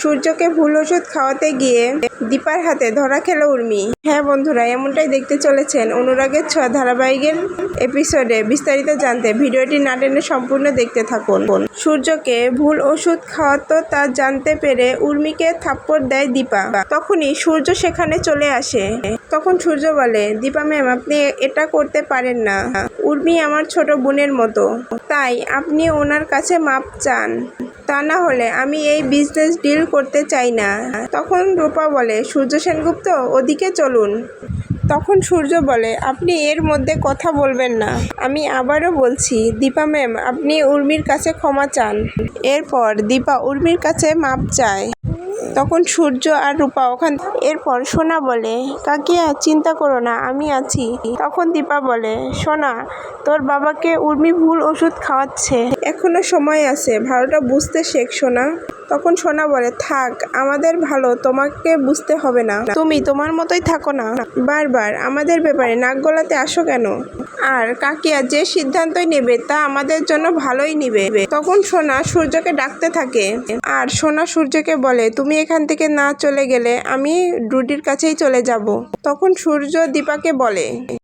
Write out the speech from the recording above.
সূর্যকে ভুল ওষুধ খাওয়াতে গিয়ে দীপার হাতে ধরা খেল উর্মি। হ্যাঁ বন্ধুরা, এমনটাই দেখতে চলেছেন অনুরাগের ছোঁয়া ধারাবাহিকের এপিসোডে বিস্তারিত জানতে ভিডিওটি না টেনে সম্পূর্ণ দেখতে থাকুন। সূর্যকে ভুল ওষুধ খাওয়াতো তা জানতে পেরে উর্মিকে থাপ্পড় দেয় দীপা। তখনই সূর্য সেখানে চলে আসে। তখন সূর্য বলে, দীপা ম্যাম, আপনি এটা করতে পারেন না। উর্মি আমার ছোট বোনের মতো। তাই আপনি ওনার কাছে মাপ চান। তা না হলে আমি এই বিজনেস ডিল করতে চাই না। তখন রূপা বলে, সূর্য সেনগুপ্ত, ওদিকে চলুন। তখন সূর্য বলে, আপনি এর মধ্যে কথা বলবেন না। আমি আবারও বলছি, দীপা ম্যাম আপনি উর্মির কাছে ক্ষমা চান। এরপর দীপা উর্মির কাছে মাপ চায়। তখন সূর্য আর রূপা ওখান এরপর সোনা বলে, কাকিয়া, চিন্তা করো না, আমি আছি। তখন দীপা বলে, সোনা, তোর বাবাকে উর্মি ভুল ওষুধ খাওয়াচ্ছে। এখনও সময় আছে, ভালোটা বুঝতে শেখ সোনা। তখন সোনা বলে, থাক, আমাদের ভালো, তোমাকে বুঝতে হবে না। তুমি তোমার মতোই থাকো না। বারবার আমাদের ব্যাপারে নাক গলাতে আসো কেন? আর কাকিয়া যে সিদ্ধান্তই নেবে, তা আমাদের জন্য ভালোই নিবে। তখন সোনা সূর্যকে ডাকতে থাকে। আর সোনা সূর্যকে বলে, তুমি এখান থেকে না চলে গেলে আমি রুডির কাছেই চলে যাব। তখন সূর্য দীপাকে বলে